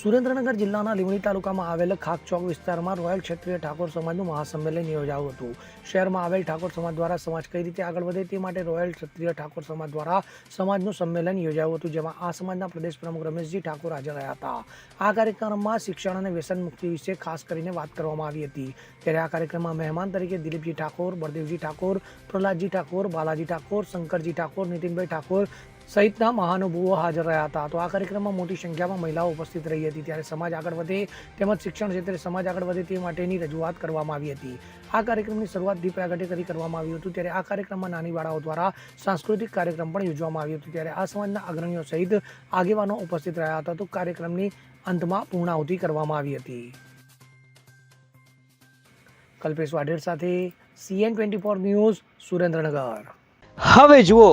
સુરેન્દ્રનગર જિલ્લાના લીંબડી તાલુકામાં આવેલ ખાક ચોક વિસ્તારમાં રોયલ ક્ષત્રિય ઠાકોર સમાજનું મહાસંમેલન યોજાયું હતું. શહેરમાં આવેલ ઠાકોર સમાજ દ્વારા સમાજ કઈ રીતે આગળ વધે તે માટે રોયલ ક્ષત્રિય ઠાકોર સમાજ દ્વારા સમાજનું સંમેલન યોજાયું હતું, જેમાં આ સમાજના પ્રદેશ પ્રમુખ રમેશજી ઠાકોર હાજર રહ્યા હતા. આ કાર્યક્રમમાં શિક્ષણ અને વ્યસન મુક્તિ વિશે ખાસ કરીને વાત કરવામાં આવી હતી. ત્યારે આ કાર્યક્રમમાં મહેમાન તરીકે દિલીપજી ઠાકોર, બળદેવજી ઠાકોર, પ્રહલાદજી ઠાકોર, બાલાજી ઠાકોર, શંકરજી ઠાકોર, નીતિનભાઈ ઠાકોર સહિતના મહાનુભવો હાજર રહ્યા હતા. તો આ કાર્યક્રમમાં મોટી સંખ્યામાં મહિલાઓ ઉપસ્થિત રહી હતી. ત્યારે સમાજ આગળ વધે તેમજ શિક્ષણ ક્ષેત્રે સમાજ આગળ વધે તે માટેની રજૂઆત કરવામાં આવી હતી. આ કાર્યક્રમની શરૂઆત દીપ પ્રાગટ્ય કરી કરવામાં આવ્યું હતું. ત્યારે આ કાર્યક્રમમાં નાની બાળાઓ દ્વારા સાંસ્કૃતિક કાર્યક્રમ પણ યોજવામાં આવ્યું હતું. ત્યારે આ સમાજના અગ્રણીઓ સહિત આગેવાનો ઉપસ્થિત રહ્યા હતા. તો કાર્યક્રમની અંતમાં પૂર્ણાહુતિ કરવામાં આવી હતી. કલ્પેશ વાઢેર સાથે CN twenty four news Surendranagar. હવે જુઓ